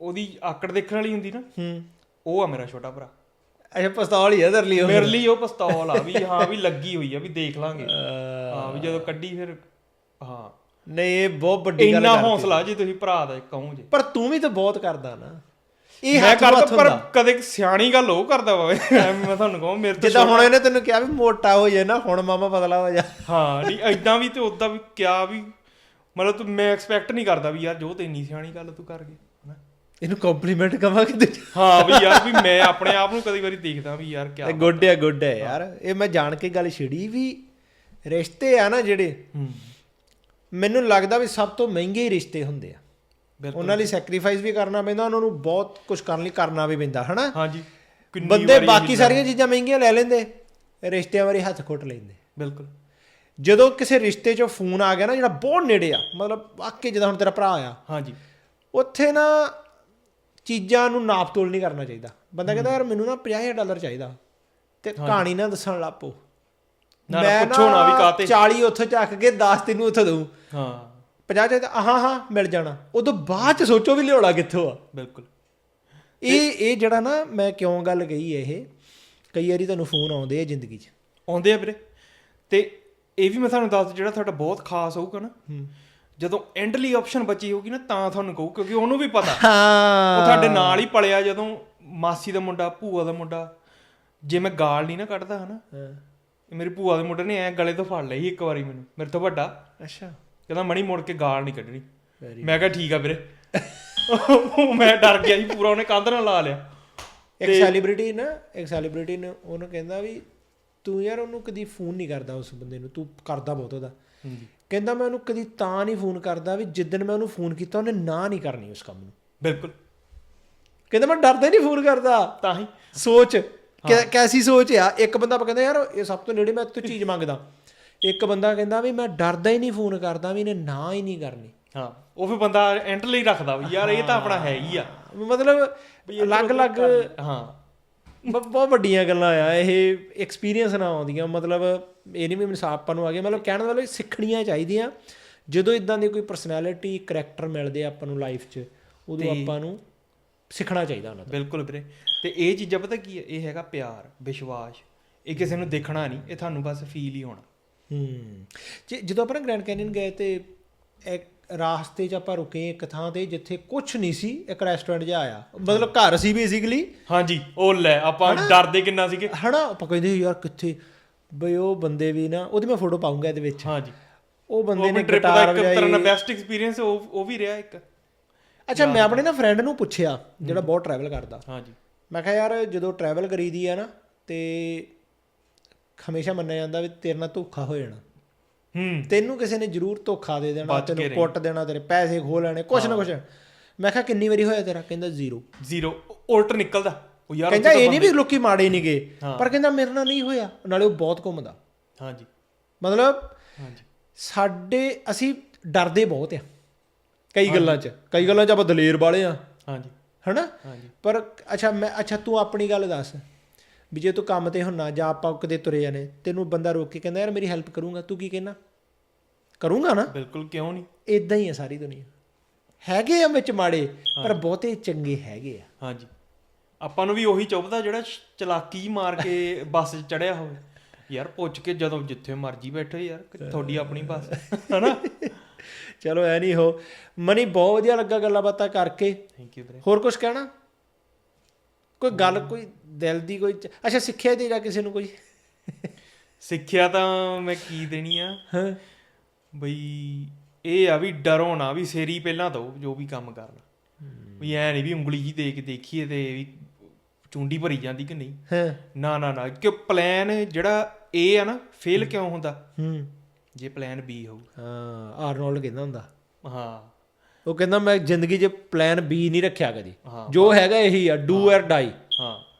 ਉਹਦੀ ਆਕੜ ਦੇਖਣ ਵਾਲੀ ਹੁੰਦੀ ਨਾ। ਹੂੰ। ਉਹ ਆ ਮੇਰਾ ਛੋਟਾ ਭਰਾ। ਅੱਛਾ ਪਿਸਤੌਲ ਹੀ ਹੈ ਦਰ ਲਈ ਉਹ। ਮੇਰੇ ਲਈ ਉਹ ਪਿਸਤੌਲ ਆ ਵੀ ਹਾਂ ਵੀ ਲੱਗੀ ਹੋਈ ਆ ਵੀ ਦੇਖ ਲਾਂਗੇ। ਹਾਂ ਵੀ ਜਦੋਂ ਕੱਢੀ ਫਿਰ ਹਾਂ। ਨਹੀਂ ਇਹ ਬਹੁਤ ਵੱਡੀ ਗੱਲ ਇੰਨਾ ਕਰਤੀ। ਹੌਸਲਾ ਜੀ ਤੁਸੀਂ ਭਰਾ ਦਾ ਕਹੋ ਜੀ। ਪਰ ਤੂੰ ਵੀ ਤਾਂ ਬਹੁਤ ਕਰਦਾ ਨਾ। ਇਹ ਮੈਂ ਕਰਦਾ ਪਰ ਕਦੇ ਸਿਆਣੀ ਗੱਲ ਉਹ ਕਰਦਾ ਵਾ। ਐਵੇਂ ਮੈਂ ਤੁਹਾਨੂੰ ਕਹਾਂ ਮੇਰੇ ਤੋਂ ਜਿੱਦਾਂ ਹੁਣ ਇਹਨੇ ਤੈਨੂੰ ਕਿਹਾ ਵੀ ਮੋਟਾ ਹੋ ਜਾਏ ਨਾ ਹੁਣ ਮਾਮਾ ਪਤਲਾ ਹੋ ਜਾ। ਹਾਂ ਨਹੀਂ ਐਦਾਂ ਵੀ ਤੇ ਉਦਾਂ ਵੀ ਕਿਆ ਵੀ ਮਤਲਬ ਤੂੰ ਮੈਂ ਐਕਸਪੈਕਟ ਨਹੀਂ ਕਰਦਾ ਵੀ ਯਾਰ ਜੋ ਤੇ ਇੰਨੀ ਸਿਆਣੀ ਗੱਲ ਤੂੰ ਕਰ ਗਿਆ ਇਹਨੂੰ ਕੰਪਲੀਮੈਂਟ ਕਮਾ ਕੇ ਹਾਂ ਵੀ ਯਾਰ ਵੀ ਮੈਂ ਆਪਣੇ ਆਪ ਨੂੰ ਕਦੀ ਵਾਰੀ ਦੇਖਦਾ ਵੀ ਯਾਰ ਕਿਆ ਗੁੱਡ ਹੈ। ਗੁੱਡ ਹੈ ਯਾਰ। ਇਹ ਮੈਂ ਜਾਣ ਕੇ ਗੱਲ ਛਿੜੀ ਵੀ ਰਿਸ਼ਤੇ ਆ ਨਾ ਜਿਹੜੇ ਮੈਨੂੰ ਲੱਗਦਾ ਵੀ ਸਭ ਤੋਂ ਮਹਿੰਗੇ ਹੀ ਰਿਸ਼ਤੇ ਹੁੰਦੇ ਆ। ਬਿਲਕੁਲ। ਉਹਨਾਂ ਲਈ ਸੈਕਰੀਫਾਈਸ ਵੀ ਕਰਨਾ ਪੈਂਦਾ ਉਹਨਾਂ ਨੂੰ ਬਹੁਤ ਕੁਝ ਕਰਨ ਲਈ ਕਰਨਾ ਵੀ ਪੈਂਦਾ ਹਨਾ? ਹਾਂਜੀ। ਬੰਦੇ ਬਾਕੀ ਸਾਰੀਆਂ ਚੀਜ਼ਾਂ ਮਹਿੰਗੀਆਂ ਲੈ ਲੈਂਦੇ ਰਿਸ਼ਤਿਆਂ ਵਾਰੀ ਹੱਥ ਖੁੱਟ ਲੈਂਦੇ। ਬਿਲਕੁਲ। ਜਦੋਂ ਕਿਸੇ ਰਿਸ਼ਤੇ 'ਚੋਂ ਫੋਨ ਆ ਗਿਆ ਨਾ ਜਿਹੜਾ ਬਹੁਤ ਨੇੜੇ ਆ ਮਤਲਬ ਵਾਕਈ ਜਿੱਦਾਂ ਹੁਣ ਤੇਰਾ ਭਰਾ ਆ। ਹਾਂਜੀ। ਉੱਥੇ ਨਾ ਚੀਜ਼ਾਂ ਨੂੰ ਨਾਪ ਤੋਲ ਨਹੀਂ ਕਰਨਾ ਚਾਹੀਦਾ। ਬੰਦਾ ਕਹਿੰਦਾ ਯਾਰ ਮੈਨੂੰ ਨਾ 50000 ਡਾਲਰ ਚਾਹੀਦਾ ਤੇ ਕਹਾਣੀ ਨਾ ਦੱਸਣ ਲੱਪੋ ਨਾ ਪੁੱਛੋ ਨਾ ਵੀ ਕਾਤੇ 40 ਉੱਥੇ ਚੱਕ ਕੇ 10 ਤੈਨੂੰ ਉੱਥੇ ਦਊ। ਹਾਂ। 50 ਚਾਹੀਦਾ? ਹਾਂ ਹਾਂ ਮਿਲ ਜਾਣਾ। ਉਦੋਂ ਬਾਅਦ ਚ ਸੋਚੋ ਵੀ ਲਿਆਉਣਾ ਕਿੱਥੋਂ ਆ। ਬਿਲਕੁਲ। ਇਹ ਇਹ ਜਿਹੜਾ ਨਾ ਮੈਂ ਕਿਉਂ ਗੱਲ ਕਹੀ ਇਹ ਕਈ ਵਾਰੀ ਤੁਹਾਨੂੰ ਫੋਨ ਆਉਂਦੇ ਆ ਜ਼ਿੰਦਗੀ 'ਚ। ਆਉਂਦੇ ਆ ਵੀਰੇ। ਤੇ ਇਹ ਵੀ ਮੈਂ ਤੁਹਾਨੂੰ ਦੱਸ ਜਿਹੜਾ ਤੁਹਾਡਾ ਬਹੁਤ ਖਾਸ ਹੋਊਗਾ ਨਾ ਜਦੋਂ ਐਂਡਲੀ ਆਪਸ਼ਨ ਬਚੀ ਹੋਊਗੀ ਨਾ ਤਾਂ ਤੁਹਾਨੂੰ ਕਹੂ ਕਿਉਂਕਿ ਉਹਨੂੰ ਵੀ ਪਤਾ। ਉਹ ਤੁਹਾਡੇ ਨਾਲ ਹੀ ਪਲਿਆ ਜਦੋਂ ਮਾਸੀ ਦਾ ਮੁੰਡਾ ਭੂਆ ਦਾ ਮੁੰਡਾ। ਜੇ ਮੈਂ ਗਾਲ ਨਹੀਂ ਨਾ ਕੱਢਦਾ ਹਨਾ? ਮੇਰੀ ਭੂਆ ਦੇ ਮੁੰਡੇ ਨੇ ਐ ਗਲੇ ਤੋਂ ਫੜ ਲਈ ਇੱਕ ਵਾਰੀ ਮੈਨੂੰ ਮੇਰੇ ਤੋਂ ਵੱਡਾ। ਅੱਛਾ। ਕਹਿੰਦਾ ਮਣੀ ਮੁੜ ਕੇ ਗਾਲ ਨਹੀਂ ਕੱਢਣੀ। ਮੈਂ ਕਿਹਾ ਠੀਕ ਆ ਵੀਰੇ। ਮੈਂ ਡਰ ਗਿਆ ਜੀ ਪੂਰਾ ਉਹਨੇ ਕੰਧ ਨਾਲ ਲਾ ਲਿਆ। ਇੱਕ ਸੈਲੀਬ੍ਰਿਟੀ ਨਾ ਇੱਕ ਸੈਲੀਬ੍ਰਿਟੀ ਨੇ ਉਹਨੂੰ ਕਹਿੰਦਾ ਵੀ ਤੂੰ ਯਾਰ ਉਹਨੂੰ ਕਦੀ ਫੋਨ ਨਹੀਂ ਕਰਦਾ ਉਸ ਬੰਦੇ ਨੂੰ ਤੂੰ ਕਰਦਾ ਬਹੁਤ ਉਹਦਾ। ਹਾਂਜੀ। ਕਹਿੰਦਾ ਮੈਂ ਉਹਨੂੰ ਕਦੀ ਤਾਂ ਨਹੀਂ ਫੋਨ ਕਰਦਾ ਵੀ ਜਿੱਦਣ ਮੈਂ ਉਹਨੂੰ ਫੋਨ ਕੀਤਾ ਉਹਨੇ ਨਾ ਨਹੀਂ ਕਰਨੀ ਉਸ ਕੰਮ ਨੂੰ। ਬਿਲਕੁਲ। ਕਹਿੰਦਾ ਮੈਂ ਡਰਦਾ ਹੀ ਨਹੀਂ ਫੋਨ ਕਰਦਾ। ਤਾਂ ਹੀ। ਸੋਚ। ਕੈਸੀ ਸੋਚ ਆ? ਇੱਕ ਬੰਦਾ ਕਹਿੰਦਾ ਯਾਰ ਇਹ ਸਭ ਤੋਂ ਨੇੜੇ ਮੈਂ ਤੂੰ ਚੀਜ਼ ਮੰਗਦਾ। ਇੱਕ ਬੰਦਾ ਕਹਿੰਦਾ ਵੀ ਮੈਂ ਡਰਦਾ ਹੀ ਨਹੀਂ ਫੋਨ ਕਰਦਾ ਵੀ ਇਹਨੇ ਨਾ ਹੀ ਨਹੀਂ ਕਰਨੀ। ਹਾਂ ਉਹ ਫਿਰ ਬੰਦਾ ਐਂਟਰ ਲਈ ਰੱਖਦਾ ਵੀ ਯਾਰ ਇਹ ਤਾਂ ਆਪਣਾ ਹੈ ਹੀ ਆ। ਮਤਲਬ ਅਲੱਗ-ਅਲੱਗ ਹਾਂ। ਬਹੁਤ ਵੱਡੀਆਂ ਗੱਲਾਂ ਆ ਇਹ ਐਕਸਪੀਰੀਅੰਸ ਨਾ ਆਉਂਦੀਆਂ ਮਤਲਬ ਇਹ ਨਹੀਂ ਵੀ ਮੈਨੂੰ ਆਪਾਂ ਨੂੰ ਆ ਗਿਆ ਮਤਲਬ ਕਹਿਣ ਦਾ ਮਤਲਬ ਸਿੱਖਣੀਆਂ ਚਾਹੀਦੀਆਂ ਜਦੋਂ ਇਦਾਂ ਦੀ ਕੋਈ ਪਰਸਨੈਲਿਟੀ ਕਰੈਕਟਰ ਮਿਲਦੇ ਆ ਆਪਾਂ ਨੂੰ ਲਾਈਫ 'ਚ ਉਦੋਂ ਆਪਾਂ ਨੂੰ ਸਿੱਖਣਾ ਚਾਹੀਦਾ ਉਹਨਾਂ ਤੋਂ ਬਿਲਕੁਲ ਵੀਰੇ ਤੇ ਇਹ ਚੀਜ਼ਾਂ ਪਤਾ ਕੀ ਹੈ ਇਹ ਹੈਗਾ ਪਿਆਰ ਵਿਸ਼ਵਾਸ ਇਹ ਕਿਸੇ ਨੂੰ ਦੇਖਣਾ ਨਹੀਂ ਇਹ ਤੁਹਾਨੂੰ ਬਸ ਫੀਲ ਹੀ ਹੋਣਾ। ਹੂੰ ਜੇ ਜਦੋਂ ਆਪਾਂ ਗ੍ਰੈਂਡ ਕੈਨਨ ਗਏ ਤੇ ਇੱਕ ਰਾਸਤੇ 'ਚ ਆਪਾਂ ਰੁਕੇ ਇੱਕ ਥਾਂ ਤੇ ਜਿੱਥੇ ਕੁਝ ਨਹੀਂ ਸੀ ਇੱਕ ਰੈਸਟੋਰੈਂਟ ਜਿਹਾ ਆਇਆ। ਮਤਲਬ ਘਰ ਸੀ ਬੇਸਿਕਲੀ ਹਾਂਜੀ ਉਹ ਲੈ ਆਪਾਂ ਡਰਦੇ ਕਿੰਨਾ ਸੀਗੇ? ਹਨਾ? ਆਪਾਂ ਕਹਿੰਦੇ ਯਾਰ ਕਿੱਥੇ? ਬਈ ਉਹ ਬੰਦੇ ਵੀ ਨਾ ਉਹਦੀ ਮੈਂ ਫੋਟੋ ਪਾਉਂਗਾ ਇਹਦੇ ਵਿੱਚ। ਹਾਂਜੀ। ਉਹ ਬੰਦੇ ਉਹ ਨੇ ਟ੍ਰਿਪ ਦਾ ਗਿਟਾਰ ਇੱਕ ਤਰ੍ਹਾਂ ਦਾ ਵਜਾਈ ਬੈਸਟ ਐਕਸਪੀਰੀਅੰਸ ਉਹ ਉਹ ਵੀ ਰਿਹਾ ਇੱਕ। ਅੱਛਾ ਮੈਂ ਆਪਣੇ ਨਾ ਫਰੈਂਡ ਨੂੰ ਪੁੱਛਿਆ ਜਿਹੜਾ ਬਹੁਤ ਟਰੈਵਲ ਕਰਦਾ। ਹਾਂਜੀ। ਮੈਂ ਕਿਹਾ ਯਾਰ ਜਦੋਂ ਟਰੈਵਲ ਕਰੀਦੀ ਆ ਨਾ ਤੇ ਹਮੇਸ਼ਾ ਮੰਨਿਆ ਜਾਂਦਾ ਵੀ ਤੇਰੇ ਨਾਲ ਧੋਖਾ ਹੋ ਜਾਣਾ। ਹੂੰ। ਤੈਨੂੰ ਕਿਸੇ ਨੇ ਜ਼ਰੂਰ ਧੋਖਾ ਦੇ ਦੇਣਾ ਤੈਨੂੰ। ਕੁੱਟ ਦੇਣਾ ਤੇਰੇ ਪੈਸੇ ਖੋ ਲੈਣੇ ਕੁਛ ਨਾ ਕੁਛ। ਮੈਂ ਕਿਹਾ ਕਿੰਨੀ ਵਾਰੀ ਹੋਇਆ ਤੇਰਾ? ਕਹਿੰਦਾ ਜ਼ੀਰੋ। ਜ਼ੀਰੋ। ਉਲਟ ਨਿਕਲਦਾ। ਉਹ ਯਾਰ ਕਹਿੰਦਾ ਇਹ ਨਹੀਂ ਵੀ ਲੋਕੀ ਮਾੜੇ ਨਹੀਂ ਗਏ। ਪਰ ਕਹਿੰਦਾ ਮੇਰੇ ਨਾਲ ਨਹੀਂ ਹੋਇਆ। ਨਾਲੇ ਉਹ ਬਹੁਤ ਘੁੰਮਦਾ। ਹਾਂਜੀ। ਮਤਲਬ ਹਾਂਜੀ। ਸਾਡੇ ਅਸੀਂ ਡਰਦੇ ਬਹੁਤ ਆ। ਕਈ ਗੱਲਾਂ 'ਚ। ਕਈ ਗੱਲਾਂ 'ਚ ਆਪਾਂ ਦਲੇਰ ਵਾਲੇ ਆ। ਹਾਂਜੀ। ਹਨਾ? ਹਾਂਜੀ। ਪਰ ਅੱਛਾ ਮੈਂ ਅੱਛਾ ਤੂੰ ਆਪਣੀ ਗੱਲ ਦੱਸ। ਵੀ ਜੇ ਤੂੰ ਕੰਮ ਤੇ ਹੁੰਨਾ ਜਾਂ ਆਪਾਂ ਕਦੇ ਤੁਰੇ ਜਾਣੇ ਤੈਨੂੰ ਬੰਦਾ ਰੋਕ ਕੇ ਕਹਿੰਦਾ ਯਾਰ ਮੇਰੀ ਹੈਲਪ ਕਰੂੰਗਾ ਤੂੰ ਕੀ ਕਹਿਣਾ ਕਰੂੰਗਾ ਨਾ? ਬਿਲਕੁਲ ਕਿਉਂ ਨਹੀਂ? ਇਦਾਂ ਹੀ ਆ ਸਾਰੀ ਦੁਨੀਆ। ਹੈਗੇ ਆ ਵਿੱਚ ਮਾੜੇ ਪਰ ਬਹੁਤੇ ਚੰਗੇ ਹੈਗੇ ਆ। ਹਾਂਜੀ। ਆਪਾਂ ਨੂੰ ਵੀ ਉਹੀ ਚੁੱਭਦਾ ਜਿਹੜਾ ਚਲਾਕੀ ਮਾਰ ਕੇ ਬੱਸ 'ਚ ਚੜਿਆ ਹੋਵੇ। ਯਾਰ ਪੁੱਛ ਕੇ ਜਦੋਂ ਜਿੱਥੇ ਮਰਜ਼ੀ ਬੈਠੋ ਯਾਰ ਤੁਹਾਡੀ ਆਪਣੀ ਬੱਸ ਹਨਾ? ਚਲੋ ਐ ਨਹੀਂ ਹੋ। ਮਨੀ ਬਹੁਤ ਵਧੀਆ ਲੱਗਾ ਗੱਲਾਂ ਬਾਤਾਂ ਕਰਕੇ। ਥੈਂਕ ਯੂ ਵੀਰੇ। ਹੋਰ ਕੁਝ ਕਹਿਣਾ? ਕੋਈ ਗੱਲ ਕੋਈ ਦਿਲ ਦੀ ਕੋਈ ਅੱਛਾ ਸਿੱਖਿਆ ਦੇ ਜਾਂ ਕਿਸੇ ਨੂੰ ਕੋਈ? ਸਿੱਖਿਆ ਤਾਂ ਮੈਂ ਕੀ ਦੇਣੀ ਆ? ਹਾਂ। ਬਈ ਇਹ ਆ ਵੀ ਡਰੋ ਨਾ ਵੀ ਸੇਰੀ ਪਹਿਲਾਂ ਦੋ ਜੋ ਵੀ ਕੰਮ ਕਰਨਾ। ਵੀ ਐ ਨਹੀਂ ਵੀ ਉਂਗਲੀ ਜੀ ਦੇ ਕੇ ਦੇਖੀਏ ਤੇ ਵੀ ਚੁੰਡੀ ਭਰੀ ਜਾਂਦੀ ਕਿ ਨਹੀਂ? ਹਾਂ। ਨਾ ਨਾ ਨਾ ਕਿ ਪਲਾਨ ਜਿਹੜਾ ਏ ਆ ਨਾ ਫੇਲ ਕਿਉਂ ਹੁੰਦਾ? ਹੂੰ। ਜੇ ਪਲਾਨ ਬੀ ਹੋਊ। ਹਾਂ ਆਰਨੋਲਡ ਕਹਿੰਦਾ ਹੁੰਦਾ। ਹਾਂ। ਉਹ ਕਹਿੰਦਾ ਮੈਂ ਜ਼ਿੰਦਗੀ 'ਚ ਪਲਾਨ ਬੀ ਨਹੀਂ ਰੱਖਿਆ ਕਦੀ। ਜੋ ਹੈਗਾ ਇਹੀ ਆ ਡੂ অর ਡਾਈ ਹਾਂ।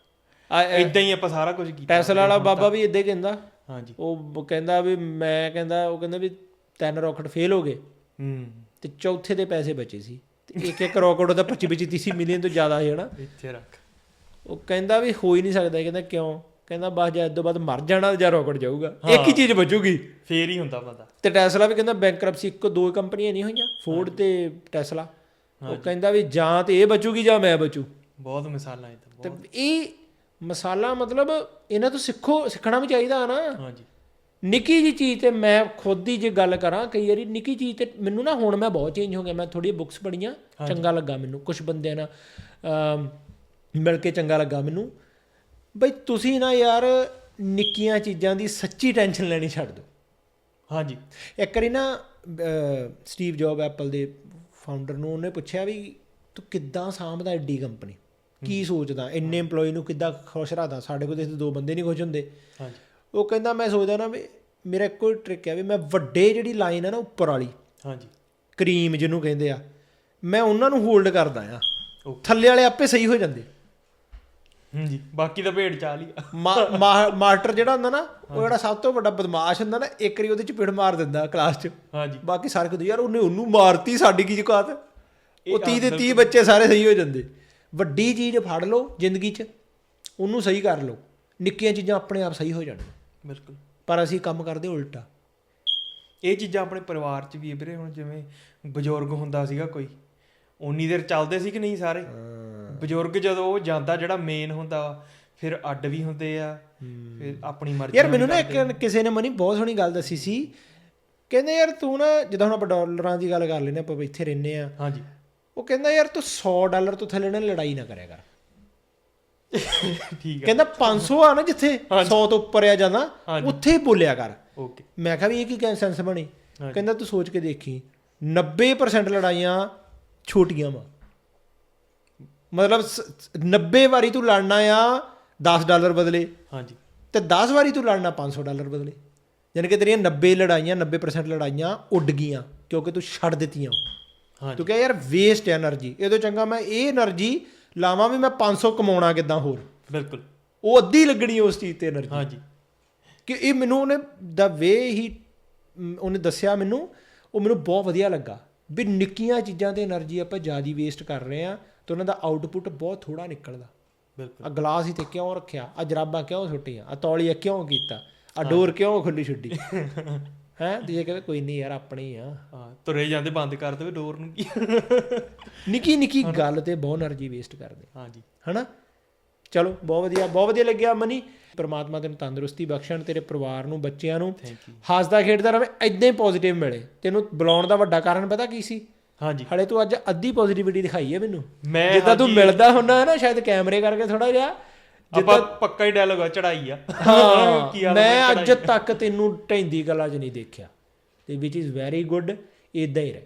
ਇਦਾਂ ਹੀ ਆਪਾਂ ਸਾਰਾ ਕੁਝ ਕੀਤਾ। ਟੈਸਲਾ ਵਾਲਾ ਬਾਬਾ ਵੀ ਇਦਾਂ ਹੀ ਕਹਿੰਦਾ। ਹਾਂਜੀ। ਉਹ ਕਹਿੰਦਾ ਵੀ ਮੈਂ ਕਹਿੰਦਾ ਉਹ ਕਹਿੰਦਾ ਵੀ ਤਿੰਨ ਰਾਕਟ ਫੇਲ ਹੋ ਗਏ। ਹੂੰ। ਤੇ ਚੌਥੇ ਦੇ ਪੈਸੇ ਬਚੇ ਸੀ। ਤੇ ਇੱਕ ਇੱਕ ਰਾਕਟ ਉਹਦਾ 25 25 30 ਮਿਲੀਅਨ ਤੋਂ ਜ਼ਿਆਦਾ ਹੈ ਨਾ ਇੱਥੇ ਰੱਖ। ਉਹ ਕਹਿੰਦਾ ਵੀ ਹੋ ਹੀ ਨਹੀਂ ਸਕਦਾ ਕਹਿੰਦਾ ਕਿਉਂ? ਕਹਿੰਦਾ ਬਸ ਜਦ ਤੋਂ ਬਾਅਦ ਮਰ ਜਾਣਾ ਜਾਂ ਰਾਕਟ ਜਾਊਗਾ। ਇੱਕ ਹੀ ਚੀਜ਼ ਬਚੂਗੀ। ਫੇਰ ਹੀ ਹੁੰਦਾ ਬੰਦਾ। ਤੇ ਟੈਸਲਾ ਵੀ ਕਹਿੰਦਾ ਬੈਂਕਰਪਸੀ ਇੱਕੋ ਦੋ ਕੰਪਨੀਆਂ ਨਹੀਂ ਹੋਈਆਂ ਫੋਰਡ ਤੇ ਟੈਸਲਾ। ਉਹ ਕਹਿੰਦਾ ਵੀ ਜਾਂ ਤੇ ਇਹ ਬਚੂਗੀ ਜਾਂ ਮੈਂ ਬਚੂ। ਬਹੁਤ ਮਿਸਾਲਾਂ ਇਹ ਤਾਂ ਇਹ ਮਸਾਲਾ ਮਤਲਬ ਇਹਨਾਂ ਤੋਂ ਸਿੱਖੋ ਸਿੱਖਣਾ ਵੀ ਚਾਹੀਦਾ ਨਾ। ਹਾਂਜੀ। ਨਿੱਕੀ ਜੀ ਚੀਜ਼ ਤੇ ਮੈਂ ਖੁਦ ਦੀ ਜੇ ਗੱਲ ਕਰਾਂ ਕਈ ਵਾਰੀ ਨਿੱਕੀ ਚੀਜ਼ ਤੇ ਮੈਨੂੰ ਨਾ ਹੁਣ ਮੈਂ ਬਹੁਤ ਚੇਂਜ ਹੋ ਗਿਆ ਮੈਂ ਥੋੜੀ ਬੁੱਕਸ ਪੜੀਆਂ ਚੰਗਾ ਲੱਗਾ ਮੈਨੂੰ ਕੁਝ ਬੰਦਿਆਂ ਨਾਲ ਮਿਲ ਕੇ ਚੰਗਾ ਲੱਗਾ ਮੈਨੂੰ। ਬਈ ਤੁਸੀਂ ਨਾ ਯਾਰ ਨਿੱਕੀਆਂ ਚੀਜ਼ਾਂ ਦੀ ਸੱਚੀ ਟੈਨਸ਼ਨ ਲੈਣੀ ਛੱਡ ਦਿਓ। ਹਾਂਜੀ। ਇੱਕ ਵਾਰੀ ਨਾ ਸਟੀਵ ਜੌਬ ਐਪਲ ਦੇ ਫਾਊਂਡਰ ਨੂੰ ਉਹਨੇ ਪੁੱਛਿਆ ਵੀ ਤੂੰ ਕਿੱਦਾਂ ਸਾਂਭਦਾ ਐਡੀ ਕੰਪਨੀ ਕੀ ਸੋਚਦਾ? ਇੰਨੇ EMPLOYE ਨੂੰ ਕਿੱਦਾਂ ਖੁਸ਼ ਰੱਖਦਾ? ਸਾਡੇ ਕੋਲ ਤੇ ਦੋ ਬੰਦੇ ਨਹੀਂ ਖੁਸ਼ ਹੁੰਦੇ। ਹਾਂਜੀ। ਉਹ ਕਹਿੰਦਾ ਮੈਂ ਸੋਚਦਾ ਨਾ ਵੀ ਮੇਰਾ ਇੱਕੋ ਹੀ ਟ੍ਰਿਕ ਹੈ ਵੀ ਮੈਂ ਵੱਡੇ ਜਿਹੜੀ ਲਾਈਨ ਹੈ ਨਾ ਉੱਪਰ ਵਾਲੀ ਹਾਂਜੀ। ਕਰੀਮ ਜਿਹਨੂੰ ਕਹਿੰਦੇ ਆ ਮੈਂ ਉਹਨਾਂ ਨੂੰ ਹੋਲਡ ਕਰਦਾ ਆ. ਥੱਲੇ ਵਾਲੇ ਆਪੇ ਸਹੀ ਹੋ ਜਾਂਦੇ। ਜੀ ਬਾਕੀ ਤਾਂ ਭੇਡ ਚਾਲ ਹੀ ਮਾਸਟਰ ਜਿਹੜਾ ਹੁੰਦਾ ਨਾ ਉਹ ਜਿਹੜਾ ਸਭ ਤੋਂ ਵੱਡਾ ਬਦਮਾਸ਼ ਹੁੰਦਾ ਨਾ ਇੱਕ ਵਾਰੀ ਉਹਦੇ ਚ ਪਿੜ ਮਾਰ ਦਿੰਦਾ ਕਲਾਸ 'ਚ। ਹਾਂਜੀ। ਬਾਕੀ ਸਾਰੇ ਕਹਿੰਦੇ ਯਾਰ ਉਹਨੇ ਉਹਨੂੰ ਮਾਰਤੀ ਸਾਡੀ ਕੀ ਜੁਕਾਤ? ਉਹ 30 ਦੇ ਆਹ 30 ਬੱਚੇ ਸਾਰੇ ਸਹੀ ਹੋ ਜਾਂਦੇ। ਵੱਡੀ ਚੀਜ਼ ਫੜ ਲਓ ਜ਼ਿੰਦਗੀ 'ਚ ਉਹਨੂੰ ਸਹੀ ਕਰ ਲਓ। ਨਿੱਕੀਆਂ ਚੀਜ਼ਾਂ ਆਪਣੇ ਆਪ ਸਹੀ ਹੋ ਜਾਣਗੀਆਂ ਬਿਲਕੁਲ। ਪਰ ਅਸੀਂ ਕੰਮ ਕਰਦੇ ਉਲਟਾ। ਇਹ ਚੀਜ਼ਾਂ ਆਪਣੇ ਪਰਿਵਾਰ 'ਚ ਵੀ ਵੀਰੇ ਹੁਣ ਜਿਵੇਂ ਬਜ਼ੁਰਗ ਹੁੰਦਾ ਸੀਗਾ ਕੋਈ ਉਨੀ ਦੇਰ ਚੱਲਦੇ ਸੀ ਕਿ ਨਹੀਂ ਸਾਰੇ? ਬਜ਼ੁਰਗ ਜਦੋਂ ਉਹ ਜਾਂਦਾ ਜਿਹੜਾ ਮੇਨ ਹੁੰਦਾ ਵਾ, ਫਿਰ ਅੱਡ ਵੀ ਹੁੰਦੇ ਆ ਫਿਰ ਆਪਣੀ ਮਰਜ਼ੀ ਯਾਰ ਮੈਨੂੰ ਨਾ ਇੱਕ ਕਿਸੇ ਨੇ ਮਨੀ ਬਹੁਤ ਸੋਹਣੀ ਗੱਲ ਦੱਸੀ ਸੀ। ਕਹਿੰਦੇ ਯਾਰ ਤੂੰ ਨਾ ਜਦੋਂ ਹੁਣ ਆਪਾਂ ਡਾਲਰਾਂ ਦੀ ਗੱਲ ਕਰ ਲੈਨੇ ਆਪਾਂ ਇੱਥੇ ਰਹਿੰਦੇ ਆ ਹਾਂਜੀ। ਉਹ ਕਹਿੰਦਾ ਯਾਰ ਤੂੰ 100 ਡਾਲਰ ਤੋਂ ਥੱਲੇ ਨਾਲ ਲੜਾਈ ਨਾ ਕਰਿਆ ਕਰ। ਠੀਕ ਆ। ਕਹਿੰਦਾ 500 ਆ ਨਾ ਜਿੱਥੇ 100 ਤੋਂ ਉੱਪਰ ਆ ਜਾਂਦਾ। ਉੱਥੇ ਹੀ ਬੋਲਿਆ ਕਰ। ਓਕੇ। ਮੈਂ ਕਿਹਾ ਵੀ ਇਹ ਕੀ ਕਹਿ ਸੈਂਸ ਬਣੀ। ਕਹਿੰਦਾ ਤੂੰ ਸੋਚ ਕੇ ਦੇਖੀ 90% ਲੜਾਈਆਂ ਛੋਟੀਆਂ ਵਾ। ਮਤਲਬ 90 ਵਾਰੀ ਤੂੰ ਲੜਨਾ ਆ 10 ਡਾਲਰ ਬਦਲੇ। ਹਾਂਜੀ। ਤੇ 10 ਵਾਰੀ ਤੂੰ ਲੜਨਾ 500 ਡਾਲਰ ਬਦਲੇ। ਯਾਨੀ ਕਿ ਤੇਰੀਆਂ 90 ਲੜਾਈਆਂ 90% ਲੜਾਈਆਂ ਉੱਡ ਗਈਆਂ ਕਿਉਂਕਿ ਤੂੰ ਛੱਡ ਦਿੱਤੀਆਂ। ਹਾਂ ਤੂੰ ਕਿਹਾ ਯਾਰ ਵੇਸਟ ਹੈ એનર્ਜੀ ਤੋਂ ਚੰਗਾ ਮੈਂ ਇਹ એનર્ਜੀ ਲਾਵਾਂ ਵੀ ਮੈਂ 500 ਕਮਾਉਣਾ ਕਿਦਾਂ ਹੋਰ। ਬਿਲਕੁਲ। ਉਹ ਅੱਧੀ ਲੱਗਣੀ ਉਸ ਚੀਜ਼ ਤੇ એનર્ਜੀ ਹਾਂਜੀ। ਕਿ ਇਹ ਮੈਨੂੰ ਉਹਨੇ ਦਾ ਵੇ ਹੀ ਉਹਨੇ ਦੱਸਿਆ ਮੈਨੂੰ ਉਹ ਮੈਨੂੰ ਬਹੁਤ ਵਧੀਆ ਲੱਗਾ। ਵੀ ਨਿੱਕੀਆਂ ਚੀਜ਼ਾਂ ਤੇ એનર્ਜੀ ਆਪਾਂ ਜ਼ਿਆਦਾ ਵੇਸਟ ਕਰ ਰਹੇ ਆ ਤੇ ਉਹਨਾਂ ਦਾ ਆਊਟਪੁੱਟ ਬਹੁਤ ਥੋੜਾ ਨਿਕਲਦਾ। ਬਿਲਕੁਲ। ਆ ਗਲਾਸ ਹੀ ਤੇ ਕਿਉਂ ਰੱਖਿਆ? ਆ ਜਰਾਬਾਂ ਕਿਉਂ ਸੁੱਟੀਆਂ? ਆ ਤੌਲੀਆ ਕਿਉਂ ਕੀਤਾ? ਆ ਡੋਰ ਕਿਉਂ ਖੁੱਲੀ ਛੁੱਟੀ ਹੈ। ਤੇ ਇਹ ਕਹਿੰਦੇ ਕੋਈ ਨਹੀਂ ਯਾਰ ਆਪਣੀ ਆ। ਤੁਰੇ ਜਾਂਦੇ ਬੰਦ ਕਰ ਦੇਵੇ ਡੋਰ ਨੂੰ ਕੀ? ਨਿੱਕੀ ਨਿੱਕੀ ਗੱਲ ਤੇ ਬਹੁਤ એનર્ਜੀ ਵੇਸਟ ਕਰਦੇ ਹਾਂਜੀ ਹਨਾ? ਚਲੋ ਬਹੁਤ ਵਧੀਆ ਬਹੁਤ ਵਧੀਆ ਲੱਗਿਆ ਮਨੀ। ਪ੍ਰਮਾਤਮਾ ਤੈਨੂੰ ਤੰਦਰੁਸਤੀ ਬਖਸ਼ਣ ਤੇਰੇ ਪਰਿਵਾਰ ਨੂੰ ਬੱਚਿਆਂ ਨੂੰ। ਹੱਸਦਾ ਖੇਡਦਾ ਰਵੇ ਐਦਾਂ ਹੀ ਪੋਜ਼ਿਟਿਵ ਮਿਲੇ। ਤੈਨੂੰ ਬੁਲਾਉਣ ਦਾ ਵੱਡਾ ਕਾਰਨ ਪਤਾ ਕੀ ਸੀ? ਹਾਂਜੀ। ਹਲੇ ਤੂੰ ਅੱਜ ਅੱਧੀ ਪੋਜ਼ਿਟਿਵਿਟੀ ਦਿਖਾਈ ਹੈ ਮੈਨੂੰ। ਮੈਂ ਜਿੱਦਾਂ ਤੂੰ ਮਿਲਦਾ ਹੁੰਦਾ ਹੈ ਨਾ ਸ਼ਾਇਦ ਕੈਮਰੇ ਕਰਕੇ ਥੋੜਾ ਜਿਹਾ ਆਪਾਂ ਪੱਕਾ ਹੀ ਡਾਇਲੋਗ ਆ ਚੜਾਈ ਆ। ਹਾਂ ਮੈਂ ਅੱਜ ਤੱਕ ਤੈਨੂੰ ਢੈਂਦੀ ਗੱਲਾਂ 'ਚ ਨਹੀਂ ਦੇਖਿਆ। ਤੇ ਵਿਚ ਇਜ਼ ਵੈਰੀ ਗੁੱਡ ਇਦਾਂ ਹੀ ਰਹੇ।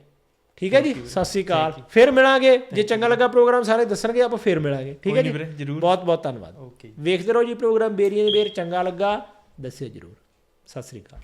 ਠੀਕ ਹੈ ਜੀ? ਸਤਿ ਸ੍ਰੀ ਅਕਾਲ। ਫਿਰ ਮਿਲਾਂਗੇ। ਜੇ ਚੰਗਾ ਲੱਗਾ ਪ੍ਰੋਗਰਾਮ ਸਾਰੇ ਦੱਸਣਗੇ ਆਪਾਂ ਫਿਰ ਮਿਲਾਂਗੇ। ਠੀਕ ਹੈ ਜੀ? ਬਹੁਤ ਬਹੁਤ ਧੰਨਵਾਦ। ਓਕੇ ਵੇਖਦੇ ਰਹੋ ਜੀ ਪ੍ਰੋਗਰਾਮ ਬੇਰੀਆਂ ਦੇ ਬੇਰ ਚੰਗਾ ਲੱਗਾ ਦੱਸਿਓ ਜਰੂਰ। ਸਤਿ ਸ੍ਰੀ ਅਕਾਲ।